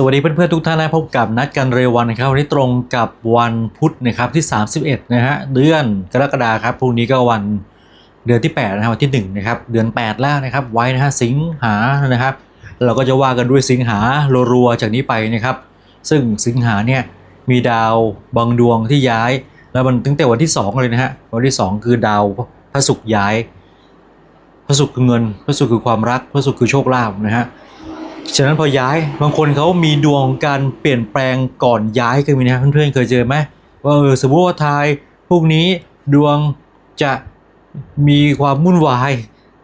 สวัสดีเพื่อนๆทุกท่านนะพบกับนัดกันเร็ววันนะครับวันนี้ตรงกับวันพุธนะครับที่ 31นะฮะเดือนกรกฎาครับพรุ่งนี้ก็วันเดือนที่8นะครับวันที่1นะครับเดือน 8 แล้วนะครับไว้นะฮะสิงหานะครับ เราก็จะว่ากันด้วยสิงหารัวๆจากนี้ไปนะครับ ซึ่งสิงหาเนี่ยมีดาวบางดวงที่ย้าย แล้วมันตั้งแต่วันที่ 2 เลยนะฮะวันที่ 2 คือดาวพระศุกร์ย้ายพระศุกร์คือเงินพระศุกร์คือความรักพระศุกร์คือโชคลาภนะฮะ ฉะนั้นพอย้ายบางคนเขามีดวงการเปลี่ยนแปลงก่อนย้ายเคยมีนะเพื่อนๆเคยเจอไหมว่าเออสมมติว่าทายพวกนี้ดวงจะมีความวุ่นวาย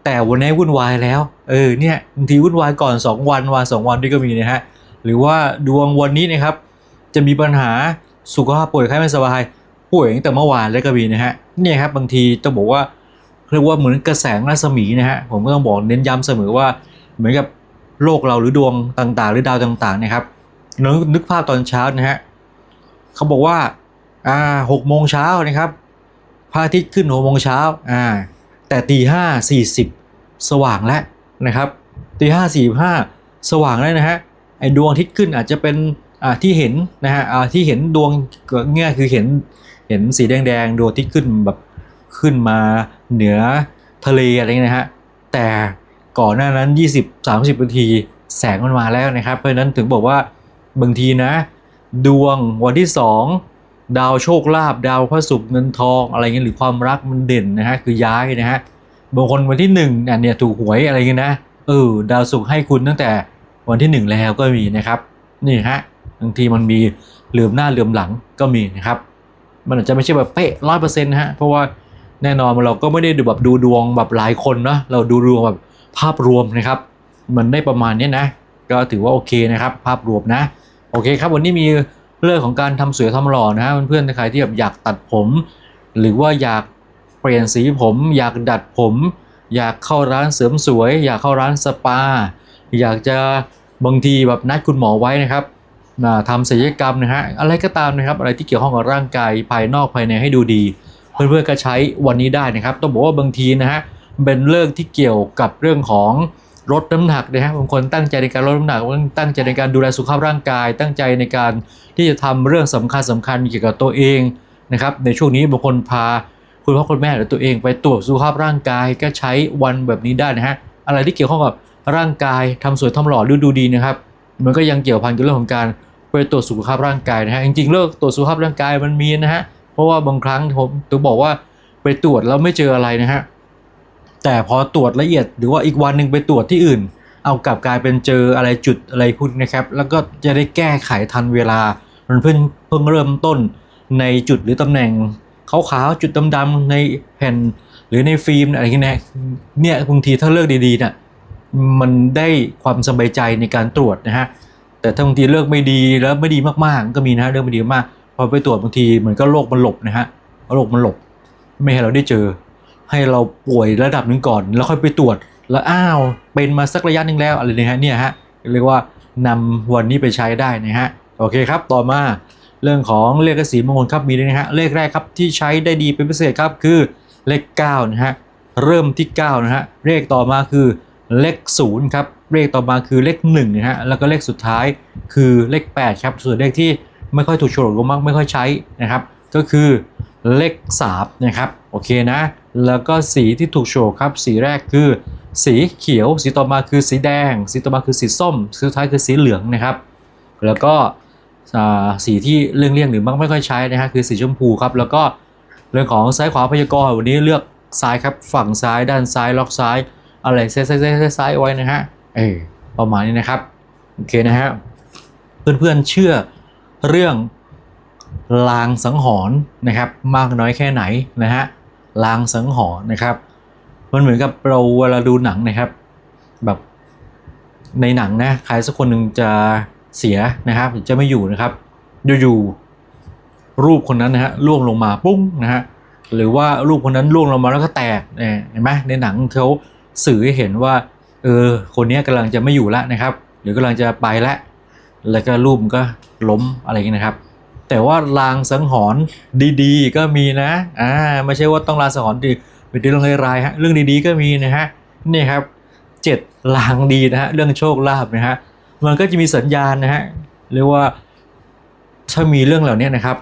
แต่วันนี้วุ่นวายแล้วเออเนี่ยบางทีวุ่นวายก่อน 2 วันวันสองวันนี่ก็มีนะฮะหรือว่าดวงวันนี้นะครับ จะมีปัญหาสุขภาพป่วยไข้ไม่สบายป่วยตั้งแต่เมื่อวานแล้วก็มีนะฮะเนี่ยครับบางทีต้องบอกว่าเรียกว่าเหมือนกระแสรัศมีนะฮะผมก็ต้องบอกเน้นย้ำเสมอว่าเหมือนกับ โลกเราหรือดวงต่างๆ หรือดาวต่างๆเนะครับนึกนึกภาพตอนเช้านะฮะเขาบอกว่าอ่าหกโมงเช้านะครับพระอาทิตย์ขึ้นหกโมงเช้าอ่าแต่ตีห้าสี่สิบสว่างแล้วนะครับตีห้าสี่ห้าสว่างแล้วนะฮะไอ้ดวงอาทิตย์ขึ้นอาจจะเป็นอ่าที่เห็นนะฮะอ่าที่เห็นดวงเงี้ยคือเห็นเห็นสีแดงๆดวงอาทิตย์ขึ้นแบบขึ้นมาเหนือทะเลอะไรเงี้ยนะฮะแต่ ก่อนหน้านั้น 20-30นาทีแสงมันมาแล้วนะครับ เพราะนั้นถึงบอกว่าบางทีนะ ดวงวันที่ 2 ดาวโชคลาภดาวพระศุกร์เงินทองอะไรเงี้ยหรือความรักมันเด่นนะฮะคือย้ายนะฮะบางคนวันที่1นี่ยเนี่ยถูกหวยอะไรเงี้ยนะเออดาวศุกร์ให้คุณตั้งแต่วันที่ 1 แล้วก็มีนะครับนี่ฮะบางทีมันมีเหลื่อมหน้าเหลื่อมหลังก็มีนะครับ มันอาจจะไม่ใช่แบบเป๊ะร้อยเปอร์เซ็นต์นะฮะเพราะว่าแน่นอนเราก็ไม่ได้ดูแบบดูดวงแบบหลายคนเนาะเราดูดวงแบบ ภาพรวมนะครับ มันได้ประมาณนี้นะ ก็ถือว่าโอเคนะครับ ภาพรวมนะ โอเคครับ วันนี้มีเรื่องของการทำสวยทำหล่อนะฮะเพื่อนๆใครที่แบบอยากตัดผม หรือว่าอยากเปลี่ยนสีผม อยากดัดผม อยากเข้าร้านเสริมสวย อยากเข้าร้านสปา อยากจะบางทีแบบนัดคุณหมอไว้นะครับทำศัลยกรรมนะฮะอะไรก็ตามนะครับ อะไรที่เกี่ยวข้องกับร่างกายภายนอกภายในให้ดูดี เพื่อนๆก็ใช้วันนี้ได้นะครับ ต้องบอกว่าบางทีนะฮะ เป็นเรื่องที่เกี่ยวกับเรื่องของลดน้ำหนักนะฮะบางคนตั้งใจในการลดน้ำหนักตั้งใจในการดูแลสุขภาพร่างกาย ตั้งใจในการที่จะทำเรื่องสำคัญสำคัญเกี่ยวกับตัวเองนะครับ ในช่วงนี้บางคนพาคุณพ่อคุณแม่หรือตัวเองไปตรวจสุขภาพร่างกายก็ใช้วันแบบนี้ได้นะฮะอะไรที่เกี่ยวข้องกับร่างกายทำสวยทำหล่อดูดูดีนะครับมันก็ยังเกี่ยวพันกับเรื่องของการไปตรวจสุขภาพร่างกายนะฮะจริงๆเลิกตรวจสุขภาพร่างกายมันมีนะฮะเพราะว่าบางครั้งผมตัวบอกว่าไปตรวจแล้วไม่เจออะไรนะฮะ แต่พอตรวจละเอียดหรือว่าอีกวันหนึ่งไปตรวจที่อื่น เอากลับกลายเป็นเจออะไรจุดอะไรพวกนี้นะครับ แล้วก็จะได้แก้ไขทันเวลา มันเพิ่งเพิ่งเริ่มต้นในจุดหรือตำแหน่งขาวๆจุดดำๆในแผ่นหรือในฟิล์มอะไรอย่างเงี้ยเนี่ยบางทีถ้าเลือกดีๆเนี่ยมันได้ความสบายใจในการตรวจนะฮะแต่ถ้าบางทีเลือกไม่ดีแล้วไม่ดีมากๆ ก็มีนะเลือกไม่ดีมากพอไปตรวจบางทีเหมือนก็โรคมันหลบนะฮะโรคมันหลบ ไม่ให้เราได้เจอ ให้เราป่วยระดับหนึ่งก่อน แล้วค่อยไปตรวจ แล้วอ้าวเป็นมาสักระยะหนึ่งแล้วอะไรเนี่ยฮะเนี่ยฮะเรียกว่านำวันนี้ไปใช้ได้นะฮะโอเคครับต่อมาเรื่องของเลขสีมงคลครับมีด้วยนะฮะเลขแรกครับที่ใช้ได้ดีเป็นพิเศษครับคือเลข9นะฮะเริ่มที่9นะฮะเลขต่อมาคือเลข0ครับเลขต่อมาคือเลข1นะฮะแล้วก็เลขสุดท้ายคือเลข8ครับส่วนเลขที่ไม่ค่อยถูกโฉลกก็มักไม่ค่อยใช้นะครับ ก็คือเลข3นะครับโอเคนะ แล้วก็สีที่ถูกโชว์ครับ สีแรกคือ สีเขียว สีต่อมาคือสีแดง สีต่อมาคือสีส้ม สีสุดท้ายคือสีเหลืองนะครับ แล้วก็สีที่เลี่ยงๆหรือมักไม่ค่อยใช้นะฮะคือสีชมพูครับ แล้วก็เรื่องของซ้ายขวาพยากรณ์วันนี้เลือกซ้ายครับฝั่งซ้ายด้านซ้ายล็อกซ้ายอะไรซ้ายซ้ายซ้ายซ้ายไว้นะฮะเออประมาณนี้นะครับโอเคนะฮะเพื่อนๆเชื่อเรื่องลางสังหรณ์นะครับ มากน้อยแค่ไหนนะฮะ ลางสังหรณ์นะครับ มันเหมือนกับเราเวลาดูหนังนะครับ แบบในหนังนะใครสักคนหนึ่งจะเสียนะครับจะไม่อยู่นะครับอยู่ๆรูปคนนั้นนะฮะล่วงลงมาปุ้งนะฮะหรือว่ารูปคนนั้นล่วงลงมาแล้วก็แตกเนี่ยเห็นไหมในหนังเขาสื่อให้เห็นว่าเออคนนี้กำลังจะไม่อยู่ละนะครับ หรือกำลังจะไปละแล้วก็รูปมันก็ล้มอะไรอย่างนี้นะครับ แต่ว่าลางสังหรณ์ดีๆ ก็มีนะอ่าไม่ใช่ว่าต้องลางสังหรณ์ดีเป็นเรื่องร้ายฮะเรื่องดีๆก็มีนะฮะนี่ครับเจ็ดลางดีนะฮะเรื่องโชคลาภนะฮะมันก็จะมีสัญญาณนะฮะเรียกว่าถ้ามีเรื่องเหล่านี้นะครับ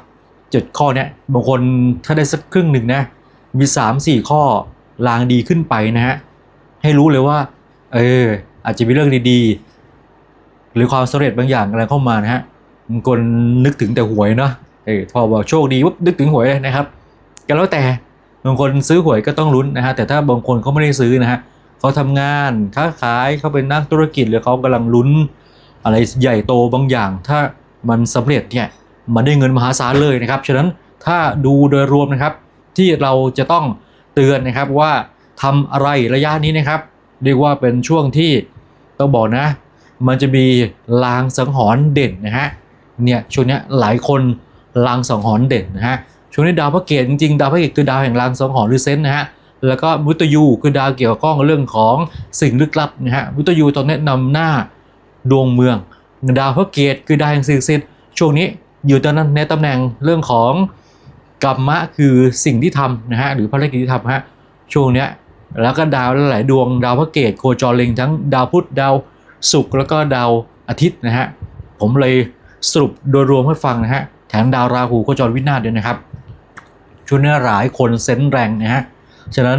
เจ็ดข้อเนี้ยบางคนถ้าได้สักครึ่งหนึ่งนะมีสามสี่ข้อลางดีขึ้นไปนะฮะให้รู้เลยว่าเอออาจจะมีเรื่องดีๆ หรือความสำเร็จบางอย่างอะไรเข้ามานะฮะ คนนึกถึงแต่หวยเนาะเออพอบอกโชคดีปุ๊บนึกถึงหวยเลยนะครับก็แล้วแต่บางคนซื้อหวยก็ต้องลุ้นนะฮะแต่ถ้าบางคนเขาไม่ได้ซื้อนะฮะเขาทำงานค้าขายเขาเป็นนักธุรกิจหรือเขากำลังลุ้น อะไรใหญ่โตบางอย่าง ถ้ามันสำเร็จเนี่ยมันได้เงินมหาศาลเลยนะครับฉะนั้นถ้าดูโดยรวมนะครับ ที่เราจะต้องเตือนนะครับว่าทำอะไรระยะนี้นะครับ เรียกว่าเป็นช่วงที่ต้องบอกนะ มันจะมีลางสังหรณ์เด่นนะฮะ เนี่ยช่วงนี้หลายคนลางสังหรณ์เด่นนะฮะช่วงนี้ดาวพระเกตจริงๆดาวพระเกตคือดาวแห่งลางสังหรณ์หรือเซนนะฮะแล้วก็มุตยูคือดาวเกี่ยวข้องกับเรื่องของสิ่งลึกลับนะฮะมุตยูตอนนี้นำหน้าดวงเมือง ดาวพระเกตคือดาวแห่งสิ่งศักดิ์สิทธิ์ช่วงนี้อยู่ตอนนั้นในตำแหน่งเรื่องของกรรมะคือสิ่งที่ทำนะฮะหรือภารกิจที่ทำฮะช่วงเนี้ยแล้วก็ดาวหลายดวงดาวพระเกตโคจรเล็งทั้งดาวพุธดาวศุกร์แล้วก็ดาวอาทิตย์นะฮะผมเลย สรุปโดยรวมให้ฟังนะฮะแถมดาวราหูโคจรวินาศด้วยนะครับช่วงนี้หลายคนเซนส์แรงนะฮะฉะนั้น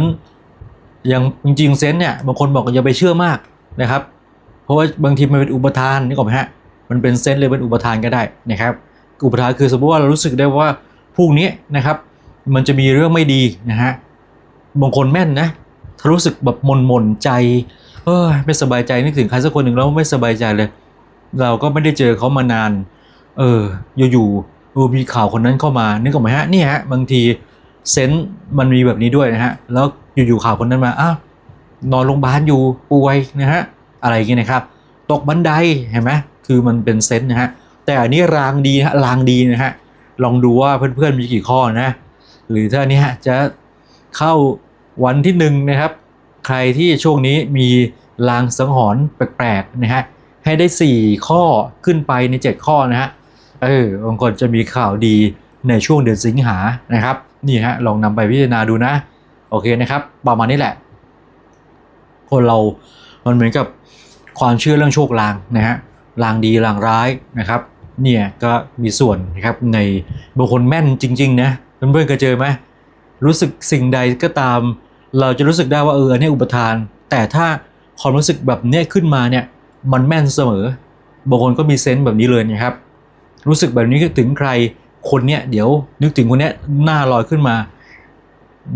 อยังจริงๆเซนส์เนี่ยบางคนบอกอย่าไปเชื่อมากนะครับ เพราะว่าบางทีมันเป็นอุปทานนี่ก่อนฮะมันเป็นเซนส์เลยเป็นอุปทานก็ได้นะครับ อุปทานคือสมมติว่าเรารู้สึกได้ว่าพรุ่งนี้นะครับ มันจะมีเรื่องไม่ดีนะฮะบางคนแม่นนะถ้ารู้สึกแบบมนมนใจเออไม่สบายใจนึกถึงใครสักคนหนึ่งแล้วไม่สบายใจเลย เราก็ไม่ได้เจอเขามานาน เอออยู่ๆเออมีข่าวคนนั้นเข้ามานึกออกไหมฮะนี่ฮะบางทีเซนส์มันมีแบบนี้ด้วยนะฮะแล้วอยู่ๆข่าวคนนั้นมาอ้าวนอนโรงพยาบาลอยู่ป่วยนะฮะอะไรอย่างเงี้ยนะครับ ตกบันไดเห็นไหมคือมันเป็นเซนส์นะฮะแต่อันนี้รางดีนะฮะรางดีนะฮะลองดูว่าเพื่อนๆมีกี่ข้อนะ หรือถ้าอันนี้ฮะจะเข้าวันที่หนึ่งนะครับ ใครที่ช่วงนี้มีลางสังหรณ์แปลกๆนะฮะให้ได้ 4 ข้อขึ้นไปใน 7 ข้อนะฮะ เออบางคนจะมีข่าวดีในช่วงเดือนสิงหานะครับนี่ฮะลองนำไปพิจารณาดูนะ โอเคนะครับ ประมาณนี้แหละ คนเรา มันเหมือนกับความเชื่อเรื่องโชคลางนะฮะลางดีลางร้ายนะครับ เนี่ยก็มีส่วนนะครับในบางคนแม่นจริง ๆ นะเพื่อนๆเคยเจอไหมรู้สึกสิ่งใดก็ตาม เราจะรู้สึกได้ว่าเอออันนี้อุปทาน แต่ถ้าความรู้สึกแบบเนี้ยขึ้นมาเนี่ย มันแม่นเสมอบางคนก็มีเซนส์แบบนี้เลยนะครับ รู้สึกแบบนี้ถึงใครคนเนี้ยเดี๋ยวนึกถึงคนเนี้ยหน้าลอยขึ้นมา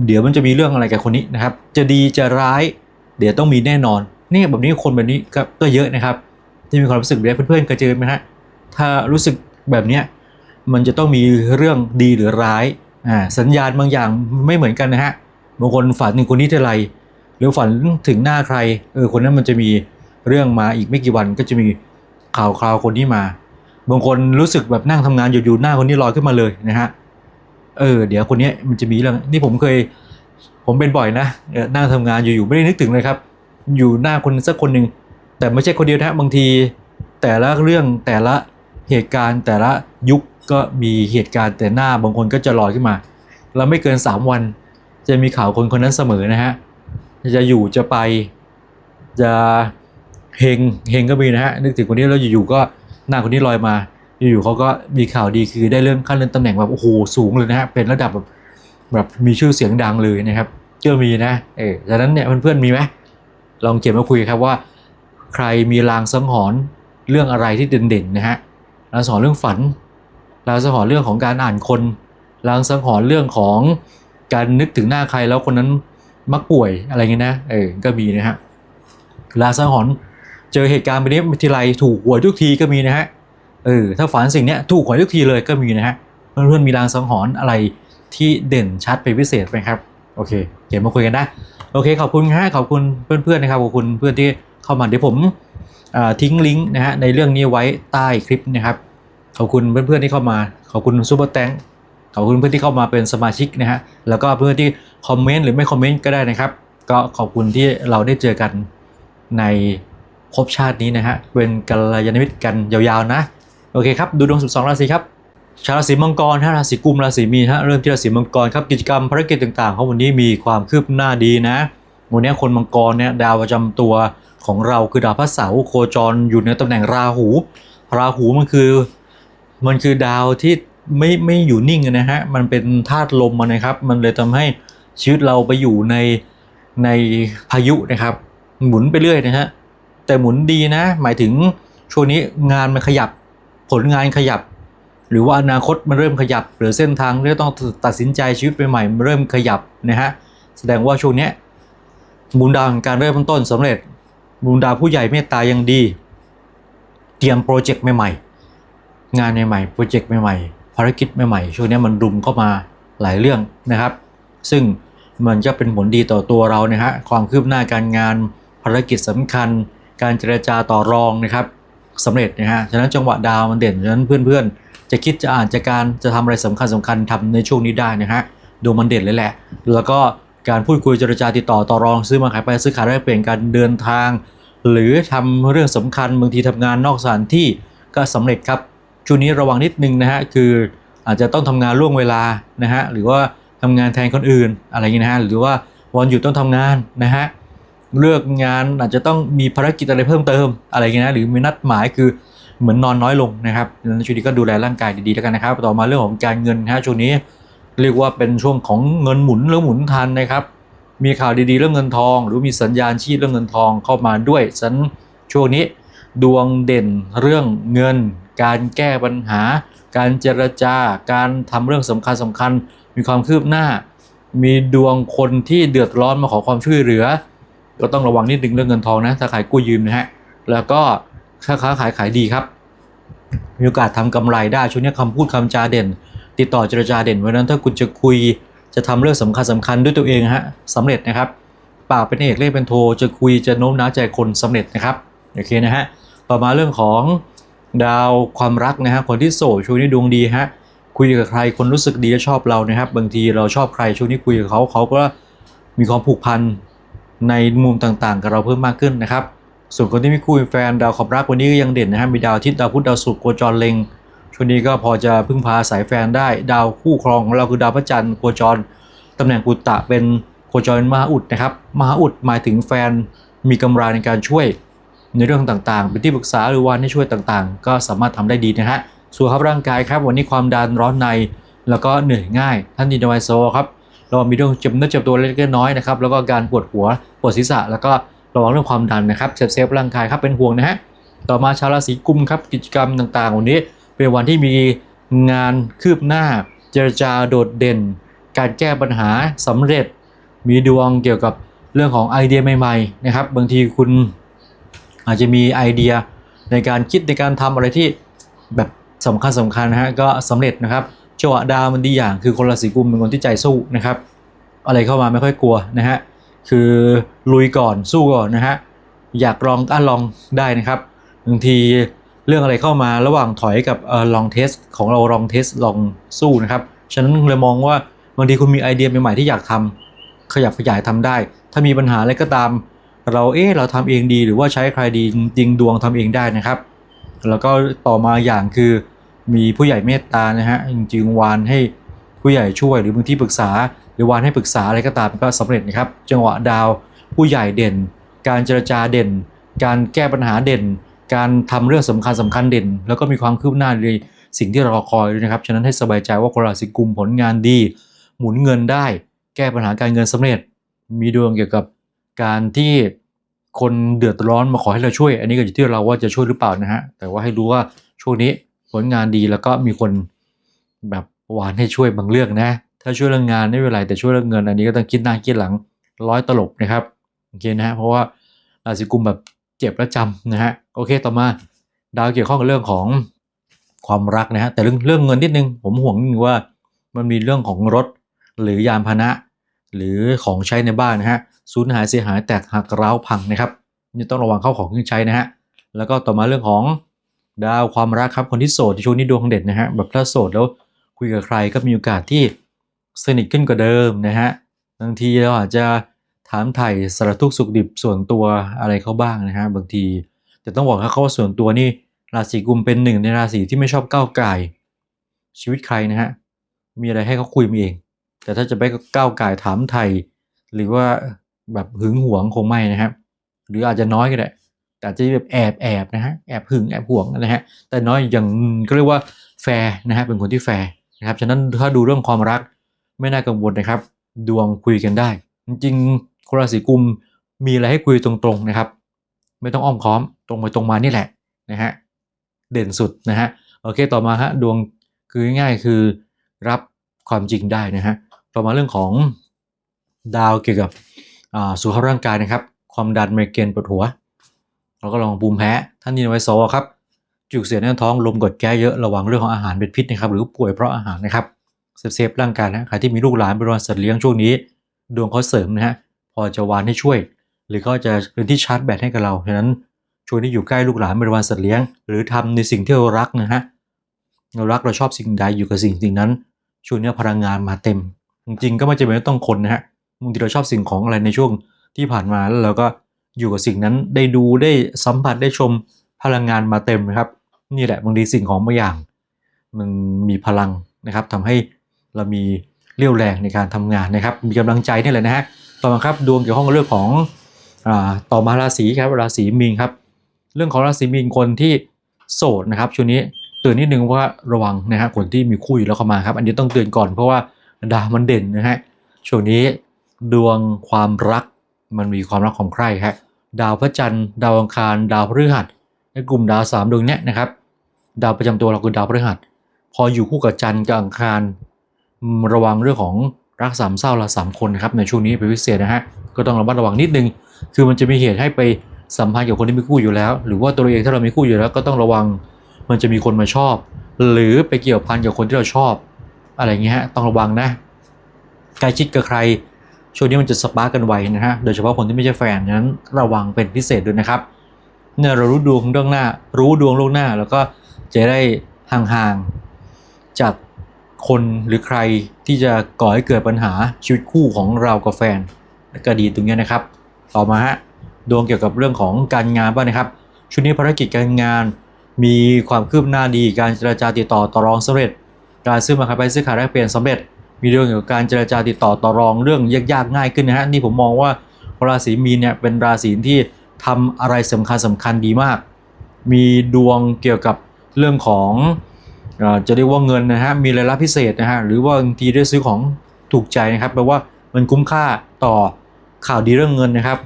เดี๋ยวมันจะมีเรื่องอะไรกับคนนี้นะครับ จะดีจะร้าย เดี๋ยวต้องมีแน่นอนเนี่ยแบบนี้คนแบบนี้ก็เยอะนะครับ ที่มีความรู้สึกแบบนี้เพื่อนๆเคยเจอไหมฮะถ้ารู้สึกแบบเนี้ยมันจะต้องมีเรื่องดีหรือร้ายอ่าสัญญาณบางอย่างไม่เหมือนกันนะฮะบางคนฝันถึงคนนี้เท่าไรหรือฝันถึงหน้าใครเออคนนั้นมันจะมีเรื่องมาอีกไม่กี่วันก็จะมีข่าวคราวคนนี้มา บางคนรู้สึกแบบนั่งทำงานอยู่ๆหน้าคนนี้ลอยขึ้นมาเลยนะฮะเออเดี๋ยวคนนี้มันจะมีเรื่องนี่ผมเคย ผมเป็นบ่อยนะนั่งทำงานอยู่ๆไม่ได้นึกถึงเลยครับ อยู่หน้าคนสักคนหนึ่งแต่ไม่ใช่คนเดียวนะบางที แต่ละเรื่องแต่ละเหตุการณ์แต่ละยุคก็มีเหตุการณ์แต่หน้าบางคนก็จะลอยขึ้นมาแล้วไม่เกิน 3 วัน จะมีข่าวคนคนนั้นเสมอนะฮะจะอยู่จะไปจะเฮงเฮงก็มีนะฮะนึกถึงคนนี้แล้วอยู่ๆก็ หน้าคนนี้ลอยมา อยู่ๆเขาก็มีข่าวดีคือได้เลื่อนขั้นเลื่อนตำแหน่งแบบโอ้โหสูงเลยนะฮะเป็นระดับแบบแบบมีชื่อเสียงดังเลยนะครับก็มีนะเออดังนั้นเนี่ยเพื่อนๆมีไหมลองเขียนมาคุยครับว่า ใครมีลางสังหรณ์เรื่องอะไรที่เด่นๆนะฮะลางสังหรณ์เรื่องฝันลางสังหรณ์เรื่องของการอ่านคนลางสังหรณ์เรื่องของการนึกถึงหน้าใครแล้วคนนั้นมักป่วยอะไรเงี้ยนะเออก็มีนะฮะลางสังหรณ์ เจอเหตุการณ์แบบนี้ทีไรถูกหวยทุกทีก็มีนะฮะเออถ้าฝันสิ่งเนี้ยถูกหวยทุกทีเลยก็มีนะฮะเพื่อนๆมีลางสังหรณ์อะไรที่เด่นชัดเป็นพิเศษไหมครับโอเคเขียนมาคุยกันได้โอเคขอบคุณฮะขอบคุณเพื่อนๆนะครับขอบคุณเพื่อนที่เข้ามาเดี๋ยวผมทิ้งลิงก์นะฮะในเรื่องนี้ไว้ใต้คลิปนะครับขอบคุณเพื่อนๆที่เข้ามา ขอบคุณซูเปอร์แตงขอบคุณเพื่อนที่เข้ามาเป็นสมาชิกนะฮะแล้วก็เพื่อนที่คอมเมนต์หรือไม่คอมเมนต์ก็ได้นะครับ ก็ขอบคุณที่เราได้เจอกันใน ภพชาตินี้นะฮะเป็นกัลยาณมิตรกันยาวๆนะ โอเคครับ ดูดวง 12 ราศีครับ ชาวราศีมังกรฮะราศีกุมราศีมีนฮะเริ่มที่ราศีมังกรครับกิจกรรมภารกิจต่างๆของวันนี้มีความคืบหน้าดีนะวันนี้คนมังกรเนี่ยดาวประจำตัวของเราคือดาวพระเสาร์โคจรอยู่ในตำแหน่งราหู ราหูมันคือมันคือดาวที่ไม่ไม่อยู่นิ่งนะฮะมันเป็นธาตุลมอะนะครับ มันเลยทำให้ชีวิตเราไปอยู่ในในพายุนะครับ หมุนไปเรื่อยนะฮะ แต่หมุนดีนะ หมายถึงช่วงนี้งานมันขยับ ผลงานขยับ หรือว่าอนาคตมันเริ่มขยับ หรือเส้นทางที่ต้องตัดสินใจชีวิตใหม่ๆมันเริ่มขยับนะฮะแสดงว่าช่วงนี้บุญดาวแห่งการเริ่มต้นสำเร็จบุญดาวผู้ใหญ่เมตตายังดี เตรียมโปรเจกต์ใหม่ๆ งานใหม่ๆโปรเจกต์ใหม่ๆ ภารกิจใหม่ๆ ช่วงนี้มันรุมเข้ามาหลายเรื่องนะครับ ซึ่งมันจะเป็นผลดีต่อตัวเรานะฮะความคืบหน้าการงานภารกิจสำคัญ การเจรจาต่อรองนะครับสำเร็จนะฮะ ฉะนั้นจังหวะดาวมันเด่น ฉะนั้นเพื่อนๆ จะคิดจะอ่านจะการจะทำอะไรสำคัญสำคัญทำในช่วงนี้ได้นะฮะดวงมันเด่นเลยแหละ แล้วก็การพูดคุยเจรจาติดต่อต่อรองซื้อมาขายไปซื้อขายได้เปลี่ยนการเดินทาง หรือทำเรื่องสำคัญบางทีทำงานนอกสถานที่ก็สำเร็จครับ ช่วงนี้ระวังนิดนึงนะฮะคืออาจจะต้องทำงานล่วงเวลานะฮะหรือว่าทำงานแทนคนอื่นอะไรอย่างนี้นะฮะหรือว่าวันหยุดต้องทำงานนะฮะ เลือกงานอาจจะต้องมีภารกิจอะไรเพิ่มเติมอะไรอย่างนี้นะหรือมีนัดหมายคือเหมือนนอนน้อยลงนะครับดังนั้นช่วงนี้ก็ดูแลร่างกายดีๆแล้วกันนะครับ ต่อมาเรื่องของการเงินนะฮะช่วงนี้เรียกว่าเป็นช่วงของเงินหมุนหรือหมุนทันนะครับ มีข่าวดีๆเรื่องเงินทอง หรือมีสัญญาณชีพเรื่องเงินทองเข้ามาด้วยฉะนันช่วงนี้ดวงเด่นเรื่องเงิน การแก้ปัญหา การเจรจา การทำเรื่องสำคัญสำคัญ มีความคืบหน้า มีดวงคนที่เดือดร้อนมาขอความช่วยเหลือ ก็ต้องระวังนิดนึงเรื่องเงินทองนะถ้าขายกู้ยืมนะฮะแล้วก็ถ้าค้าขายขายดีครับ มีโอกาสทำกำไรได้ช่วงนี้คำพูดคำจาเด่น ติดต่อเจรจาเด่นเพราะนั้นถ้าคุณจะคุยจะทำเรื่องสำคัญสำคัญด้วยตัวเองฮะสำเร็จนะครับปากเป็นเอกเล่เป็นโทจะคุยจะโน้มน้าวใจคนสำเร็จนะครับโอเคนะฮะต่อมาเรื่องของดาวความรักนะฮะคนที่โสดช่วงนี้ดวงดีฮะคุยกับใครคนรู้สึกดีและชอบเรานะครับ บางทีเราชอบใครช่วงนี้คุยกับเขาเขาก็มีความผูกพัน ในมุมต่างๆ กับเราเพิ่มมากขึ้นนะครับ ส่วนคนที่ไม่คุยแฟนดาวความรักวันนี้ก็ยังเด่นนะฮะมีดาวทิตดาวพุธดาวศุกร์โคจรเล็งช่วงนี้ก็พอจะพึ่งพาสายแฟนได้ ดาวคู่ครองของเราคือดาวพระจันทร์โคจรตำแหน่งปุตตะเป็นโคจรมหาอุดนะครับมหาอุดหมายถึงแฟนมีกำลังในการช่วยในเรื่องต่างๆ เป็นที่ปรึกษาหรือวันให้ช่วยต่างๆ ก็สามารถทำได้ดีนะฮะสุขภาพร่างกายครับ วันนี้ความดันร้อนใน แล้วก็เหนื่อยง่าย ท่านดีนไวโซครับ ระวังมีเรื่องเจ็บเนื้อเจ็บตัวเล็กๆน้อยๆนะครับแล้วก็การปวดหัวปวดศีรษะ แล้วก็ระวังเรื่องความดันนะครับเซฟเซฟร่างกายครับเป็นห่วงนะฮะต่อมาชาวราศีกุมครับกิจกรรมต่างๆวันนี้เป็นวันที่มีงานคืบหน้า เจรจาโดดเด่น การแก้ปัญหาสำเร็จ มีดวงเกี่ยวกับเรื่องของไอเดียใหม่ๆนะครับบางทีคุณอาจจะมีไอเดียในการคิดในการทำอะไรที่แบบสำคัญสำคัญนะฮะก็สำเร็จนะครับ จังหวะดาวมันดีอย่างคือคนราศีกุมเป็นคนที่ใจสู้นะครับ อะไรเข้ามาไม่ค่อยกลัวนะฮะคือลุยก่อนสู้ก่อนนะฮะอยากลองก็ลองได้นะครับบางทีเรื่องอะไรเข้ามาระหว่างถอยกับอลองเทสของเราลองเทสลองสู้นะครับฉะนั้นเลยมองว่าบางทีคุณมีไอเดียใหม่ๆที่อยากทำขยับขยายทำได้ ถ้ามีปัญหาอะไรก็ตาม เราเอ๊ะเราทำเองดีหรือว่าใช้ใครดีจริงดวงทำเองได้นะครับ แล้วก็ต่อมาอย่างคือ มีผู้ใหญ่เมตตานะฮะจริงวานให้ผู้ใหญ่ช่วยหรือบางที่ปรึกษา หรือวานให้ปรึกษาอะไรก็ตามก็สำเร็จนะครับ จังหวะดาวผู้ใหญ่เด่น การเจรจาเด่น การแก้ปัญหาเด่น การทำเรื่องสำคัญสำคัญเด่น แล้วก็มีความคืบหน้าในสิ่งที่เราคอยด้วยนะครับฉะนั้นให้สบายใจว่าคนราศีกุมผลงานดี หมุนเงินได้ แก้ปัญหาการเงินสำเร็จ มีดวงเกี่ยวกับการที่คนเดือดร้อนมาขอให้เราช่วย อันนี้ก็อยู่ที่เราว่าจะช่วยหรือเปล่านะฮะแต่ว่าให้รู้ว่าช่วงนี้ ผลงานดีแล้วก็มีคนแบบหวานให้ช่วยบางเรื่องนะ ถ้าช่วยเรื่องงานไม่เป็นไรแต่ช่วยเรื่องเงิน อันนี้ก็ต้องคิดหน้าคิดหลังร้อยตลบนะครับโอเคนะฮะเพราะว่าราศีกุมแบบเจ็บแล้วจำนะฮะโอเคต่อมาดาวเกี่ยวข้องกับเรื่องของความรักนะฮะแต่เรื่องเรื่องเงินนิดนึง ผมห่วงนิดนึงว่ามันมีเรื่องของรถหรือยานพาหนะหรือของใช้ในบ้านนะฮะสูญหายเสียหายแตกหักร้าวพังนะครับนี่ต้องระวังเข้าของเครื่องใช้นะฮะแล้วก็ต่อมาเรื่องของ ดาวความรักครับคนที่โสดที่ช่วงนี้ดวงเด่นนะฮะแบบถ้าโสดแล้วคุยกับใครก็มีโอกาสที่สนิทขึ้นกว่าเดิมนะฮะบางทีเราอาจจะถามไถ่สารทุกสุขดิบส่วนตัวอะไรเขาบ้างนะฮะบางทีแต่ต้องบอกเขาว่าส่วนตัวนี่ราศีกุมเป็นหนึ่งในราศีที่ไม่ชอบก้าวไก่ชีวิตใครนะฮะมีอะไรให้เขาคุยมาเอง แต่ถ้าจะไปก้าวไก่ถามไทยหรือว่าแบบหึงหวงคงไม่นะครับหรืออาจจะน้อยก็ได้ อาจจะแบบแอบแอบนะฮะแอบหึงแอบห่วงนะฮะแต่น้อยอย่างก็เรียกว่าแฟร์นะฮะเป็นคนที่แฟร์นะครับฉะนั้นถ้าดูเรื่องความรักไม่น่ากังวลนะครับ ดวงคุยกันได้ จริงๆคนราศีกุมมีอะไรให้คุยตรงๆนะครับ ไม่ต้องอ้อมค้อมตรงไปตรงมานี่แหละนะฮะเด่นสุดนะฮะโอเคต่อมาฮะดวงคือง่ายๆคือรับความจริงได้นะฮะต่อมาเรื่องของดาวเกี่ยวกับสุขภาพร่างกายนะครับ ความดันไมเกรนปวดหัว แล้วก็ลองภูมิแพ้ท่านนี้ไว้สวครับ จุกเสียดแน่นท้องลมกดแก้เยอะระวังเรื่องของอาหารเป็นพิษนะครับหรือป่วยเพราะอาหารนะครับเซฟเซฟร่างกายนะใครที่มีลูกหลานเป็นวันสัตว์เลี้ยงช่วงนี้ ดวงเขาเสริมนะฮะพอจะวานให้ช่วย หรือก็จะเป็นที่ชาร์จแบตให้กับเราฉะนั้นช่วงที่อยู่ใกล้ลูกหลานเป็นวันสัตว์เลี้ยง หรือทำในสิ่งที่เรารักนะฮะเรารักเราชอบสิ่งใดอยู่กับสิ่งสิ่งนั้นช่วงนี้พลังงานมาเต็ม จริงๆก็ไม่จำเป็นต้องคนนะฮะบางทีเราชอบสิ่งของอะไรในช่วงที่ผ่านมาแล้วเราก็ อยู่กับสิ่งนั้นได้ดูได้สัมผัสได้ชมพลังงานมาเต็มนะครับ นี่แหละบางทีสิ่งของบางอย่าง มันมีพลังนะครับทำให้เรามีเรี่ยวแรงในการทำงานนะครับ มีกำลังใจนี่แหละนะฮะต่อมาครับดวงเกี่ยวข้องกับเรื่องของอต่อมาราศีครับราศีมีนครับ เรื่องของราศีมีนคนที่โสดนะครับช่วงนี้เตือนนิดนึงว่าระวังนะฮะคนที่มีคู่อยู่แล้วเข้ามาครับ อันนี้ต้องเตือนก่อนเพราะว่าดาวมันเด่นนะฮะช่วงนี้ดวงความรักมันมีความรักความใคร่ครับ ดาวพระจันทร์ ดาวอังคาร ดาวพฤหัสในกลุ่มดาวสามดวงนี้นะครับ ดาวประจำตัวเราคือดาวพฤหัส พออยู่คู่กับจันทร์กับอังคาร ระวังเรื่องของรักสามเศร้าละสามคนนะครับในช่วงนี้เป็นพิเศษนะฮะก็ต้องระมัดระวังนิดนึง คือมันจะมีเหตุให้ไปสัมพันธ์กับคนที่มีคู่อยู่แล้ว หรือว่าตัวเองถ้าเรามีคู่อยู่แล้วก็ต้องระวังมันจะมีคนมาชอบ หรือไปเกี่ยวพันกับคนที่เราชอบ อะไรเงี้ยฮะต้องระวังนะใกล้ชิดกับใคร ช่วงนี้มันจะสปาร์กกันไวนะฮะ โดยเฉพาะคนที่ไม่ใช่แฟนนั้นระวังเป็นพิเศษด้วยนะครับ เนี่ยเรารู้ดวงล่วงหน้า รู้ดวงล่วงหน้า แล้วก็จะได้ห่างๆจากคนหรือใครที่จะก่อให้เกิดปัญหาชีวิตคู่ของเรากับแฟนก็ดีตรงนี้นะครับ ต่อมาฮะดวงเกี่ยวกับเรื่องของการงานบ้างนะครับช่วงนี้ภารกิจการงานมีความคืบหน้าดีการเจรจาติดต่อต่อรองสำเร็จการซื้อมาขายไปซื้อขายแลกเปลี่ยนสำเร็จ มีเรื่องเกี่ยวกับการเจรจาติดต่อต่อรองเรื่องยากๆง่ายขึ้นนะฮะนี่ผมมองว่าราศีมีนเนี่ยเป็นราศีที่ทำอะไรสำคัญสำคัญดีมาก มีดวงเกี่ยวกับเรื่องของจะเรียกว่าเงินนะฮะมีรายรับพิเศษนะฮะหรือว่าบางทีได้ซื้อของถูกใจนะครับแปลว่ามันคุ้มค่าต่อข่าวดีเรื่องเงินนะครับ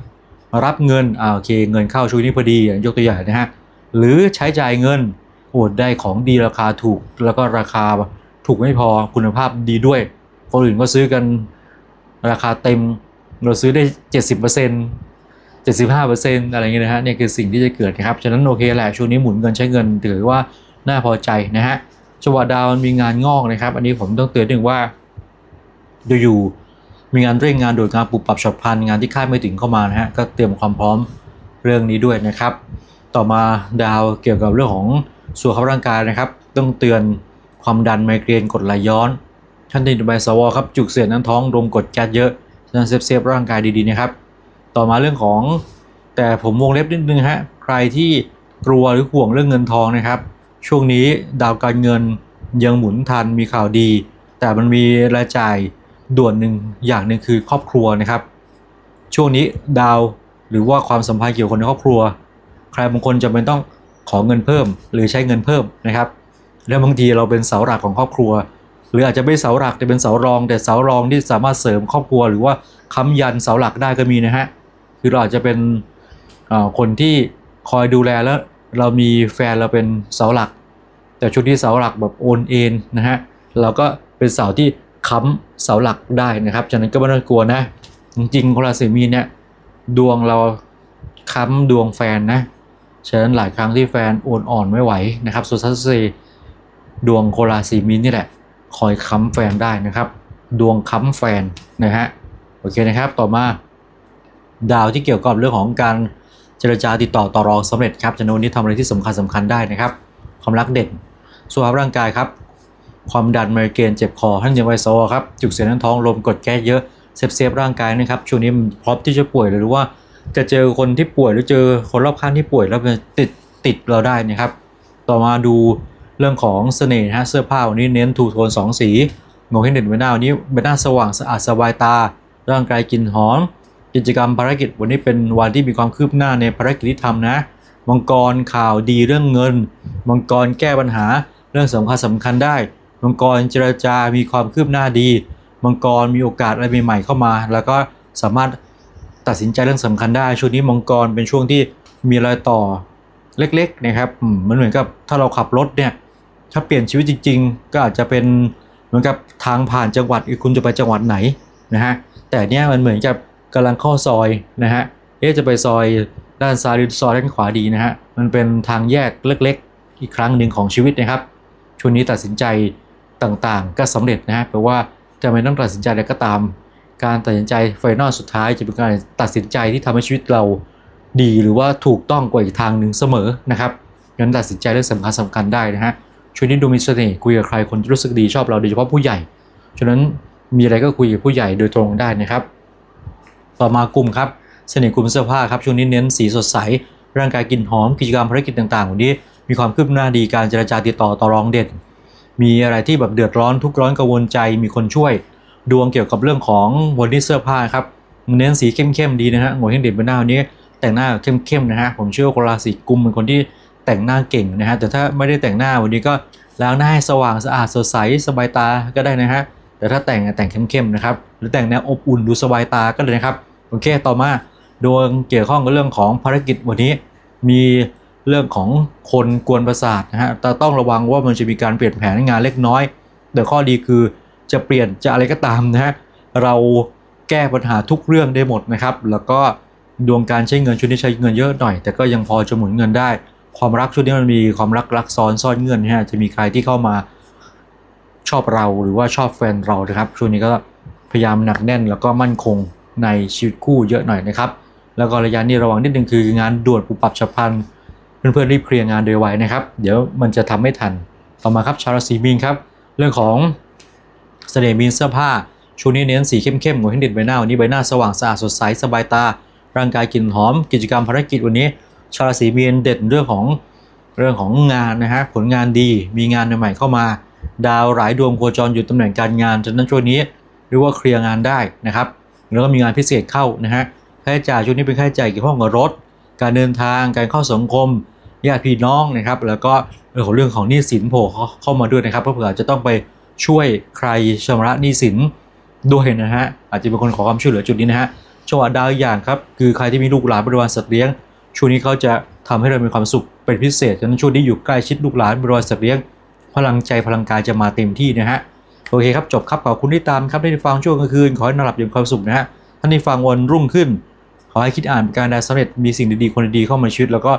รับเงินอ่าโอเคเงินเข้าช่วงนี้พอดียกตัวอย่างนะฮะหรือใช้จ่ายเงินโอ้ได้ของดีราคาถูก แล้วก็ราคาถูกไม่พอคุณภาพดีด้วย คนอื่นก็ซื้อกันราคาเต็ม เราซื้อได้70% 75%อร์เซ็นต์เจ็ดสิบห้าเปอร์เซ็นต์อะไรเงี้ยนะฮะเนี่ยคือสิ่งที่จะเกิดนะครับ ฉะนั้นโอเคแหละช่วงนี้หมุนเงินใช้เงินถือว่าน่าพอใจนะฮะจังหวะดาวมันมีงานงอกนะครับ อันนี้ผมต้องเตือนถึงว่าอยู่ๆมีงานเร่งงานโดยงานปรับปรับฉับพลันงานที่คาดไม่ถึงเข้ามานะฮะก็เตรียมความพร้อมเรื่องนี้ด้วยนะครับ ต่อมาดาวเกี่ยวกับเรื่องของสุขภาพร่างกายนะครับ ต้องเตือนความดันไมเกรนกดไหลย้อน ท่านที่ดูใบสวครับจุกเสียดน้ำท้องลมกดแก๊สเยอะฉะนั้นเซฟเซฟร่างกายดีๆนะครับ ต่อมาเรื่องของแต่ผมวงเล็บนิดนึงฮะใครที่กลัวหรือห่วงเรื่องเงินทองนะครับ ช่วงนี้ดาวการเงินยังหมุนทันมีข่าวดี แต่มันมีรายจ่ายด่วนหนึ่งอย่างหนึ่งคือครอบครัวนะครับ ช่วงนี้ดาวหรือว่าความสัมพันธ์เกี่ยวกับคนในครอบครัว ใครบางคนจะเป็นต้องขอเงินเพิ่ม หรือใช้เงินเพิ่มนะครับ แล้วบางทีเราเป็นเสาหลักของครอบครัว หรืออาจจะไม่เสาหลักแต่เป็นเสารอง แต่เสารองที่สามารถเสริมครอบครัวหรือว่าค้ำยันเสาหลักได้ก็มีนะฮะคือเราอาจจะเป็นคนที่คอยดูแลแล้วเรามีแฟนเราเป็นเสาหลัก แต่ช่วงที่เสาหลักแบบโอนเอ็นนะฮะเราก็เป็นเสาที่ค้ำเสาหลักได้นะครับฉะนั้นก็ไม่ต้องกลัวนะ จริงๆคนราศีมีนเนี่ยดวงเราค้ำดวงแฟนนะฉะนั้นหลายครั้งที่แฟนโอนอ่อนไม่ไหวนะครับโซซัสเซดวงโคราศีมีนนี่แหละ คอยค้ำแฟนได้นะครับ ดวงค้ำแฟนนะฮะโอเคนะครับต่อมา ดาวที่เกี่ยวกับเรื่องของการเจรจาติดต่อต่อรองสำเร็จครับจะโน้นนี้ทำอะไรที่สำคัญสำคัญได้นะครับ ความรักเด่นสุขภาพร่างกายครับ ความดันไมเกรนเจ็บคอท่านยังไวโซครับจุกเสียน้ำท้องลมกดแก้เยอะเซฟเซฟร่างกายนะครับช่วงนี้พร้อมที่จะป่วยหรือว่า จะเจอคนที่ป่วยหรือเจอคนรอบข้างที่ป่วยแล้วติดติดเราได้นะครับ ต่อมาดู เรื่องของเสน่ห์ฮะเสื้อผ้าวันนี้เน้นทูโทนสองสีงงให้เด่นใบหน้าวันนี้ใบหน้าสว่างสะอาดสบายตา ร่างกายกลิ่นหอม กิจกรรมภารกิจวันนี้เป็นวันที่มีความคืบหน้าในภารกิจที่ทำนะมังกรข่าวดีเรื่องเงินมังกรแก้ปัญหาเรื่องสำคัญสำคัญได้มังกรเจรจามีความคืบหน้าดีมังกรมีโอกาสอะไรใหม่ๆเข้ามา แล้วก็สามารถตัดสินใจเรื่องสำคัญได้ ช่วงนี้มังกรเป็นช่วงที่มีรอยต่อเล็กๆนะครับมันเหมือนกับถ้าเราขับรถเนี่ย ถ้าเปลี่ยนชีวิตจริง ๆ ก็อาจจะเป็นเหมือนกับทางผ่านจังหวัดคุณจะไปจังหวัดไหนนะฮะแต่เนี่ยมันเหมือนกับกำลังเข้าซอยนะฮะเอ๊ะจะไปซอยด้านซ้ายหรือซอยด้านขวาดีนะฮะมันเป็นทางแยกเล็กๆ อีกครั้งหนึ่งของชีวิตนะครับช่วงนี้ตัดสินใจต่างๆ ก็สำเร็จนะฮะแปลว่าจะไม่ต้องตัดสินใจอะไรก็ตาม การตัดสินใจไฟนอลสุดท้ายจะเป็นการตัดสินใจที่ทำให้ชีวิตเราดีหรือว่าถูกต้องกว่าอีกทางหนึ่งเสมอนะครับงั้นตัดสินใจเรื่องสำคัญสำคัญได้นะฮะ ช่วงนี้ดูมีเสน่ห์คุยกับใครคนจะรู้สึกดีชอบเราโดยเฉพาะผู้ใหญ่ ฉะนั้นมีอะไรก็คุยกับผู้ใหญ่โดยตรงได้นะครับ ต่อมากลุ่มครับเสน่ห์กลุ่มเสื้อผ้าครับช่วงนี้เน้นสีสดใส ร่างกายกลิ่นหอมกิจกรรมภารกิจต่างๆวันนี้มีความคืบหน้าดีการเจรจาติดต่อต่อรองเด่นมีอะไรที่แบบเดือดร้อนทุกข์ร้อนกังวลใจมีคนช่วย ดวงเกี่ยวกับเรื่องของวันนี้เสื้อผ้าครับเน้นสีเข้มๆดีนะฮะหัวเห็นเด่นบนหน้าวันนี้แต่งหน้าเข้มๆนะฮะผมเชื่อว่าคนราศีกุมเป็นคนที่ แต่งหน้าเก่งนะฮะแต่ถ้าไม่ได้แต่งหน้าวันนี้ก็ล้างหน้าให้สว่างสะอาดสดใสสบายตาก็ได้นะฮะแต่ถ้าแต่งแต่งเข้มๆนะครับหรือแต่งแนวอบอุ่นดูสบายตาก็เลยนะครับโอเคต่อมาดวงเกี่ยวข้องกับเรื่องของภารกิจวันนี้มีเรื่องของคนกวนประสาทนะฮะแต่ต้องระวังว่ามันจะมีการเปลี่ยนแผนงานเล็กน้อย แต่ข้อดีคือจะเปลี่ยนจะอะไรก็ตามนะฮะเราแก้ปัญหาทุกเรื่องได้หมดนะครับ แล้วก็ดวงการใช้เงินช่วงนี้ใช้เงินเยอะหน่อย แต่ก็ยังพอจะหมุนเงินได้ ความรักช่วงนี้มันมีความรักรักซ้อนซ่อนเงื่อนนะฮะจะมีใครที่เข้ามาชอบเราหรือว่าชอบแฟนเรานะครับ ช่วงนี้ก็พยายามหนักแน่นแล้วก็มั่นคงในชีวิตคู่เยอะหน่อยนะครับ แล้วก็ระยะนี้ระวังนิดนึงคืองานด่วนปุบปับฉับพลันเพื่อนๆรีบเคลียร์งานโดยไวนะครับ เดี๋ยวมันจะทำไม่ทันต่อมาครับชาวราศีมีนครับ เรื่องของเสน่ห์มีนเสื้อผ้าช่วงนี้เน้นสีเข้มๆหัวให้เด็ดใบหน้าวันนี้ใบหน้าสว่างสะอาดสดใสสบายตา ร่างกายกลิ่นหอม กิจกรรมภารกิจวันนี้ ชาวราศีมีนเด่นเรื่องของเรื่องของงานนะฮะผลงานดีมีงานใหม่ๆเข้ามา ดาวหลายดวงโคจรอยู่ตำแหน่งการงานฉะนั้นช่วงนี้เรียกว่าเคลียร์งานได้นะครับแล้วก็มีงานพิเศษเข้านะฮะค่าใช้จ่ายช่วงนี้เป็นค่าใช้จ่ายเกี่ยวข้องกับรถ การเดินทางการเข้าสังคมญาติพี่น้องนะครับ แล้วก็เรื่องของเรื่องของหนี้สินโผล่เข้ามาด้วยนะครับเพราะเผื่อจะต้องไปช่วยใครชำระหนี้สินด้วยนะฮะอาจจะเป็นคนขอความช่วยเหลือจุดนี้นะฮะจังหวะดาวอีกอย่างครับคือใครที่มีลูกหลานบริวารสัตว์เลี้ยง ช่วงนี้เขาจะทำให้เรามีความสุขเป็นพิเศษฉะนั้นช่วงนี้อยู่ใกล้ชิดลูกหลานบริวารสัตว์เลี้ยง พลังใจพลังกายจะมาเต็มที่นะฮะโอเคครับจบครับขอบคุณที่ตามครับได้ฟังช่วงกลางคืนขอให้นอนหลับอย่างมีความสุขนะฮะท่านที่ฟังวันรุ่งขึ้น ขอให้คิดอ่านการได้สำเร็จมีสิ่งดีๆคนดีๆเข้ามาชีวิต แล้วก็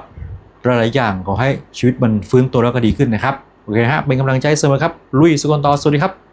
หลายๆอย่างขอให้ชีวิตมันฟื้นตัวแล้วก็ดีขึ้นนะครับโอเคฮะเป็นกำลังใจเสมอครับลุยสุกลต่อสวัสดีครับ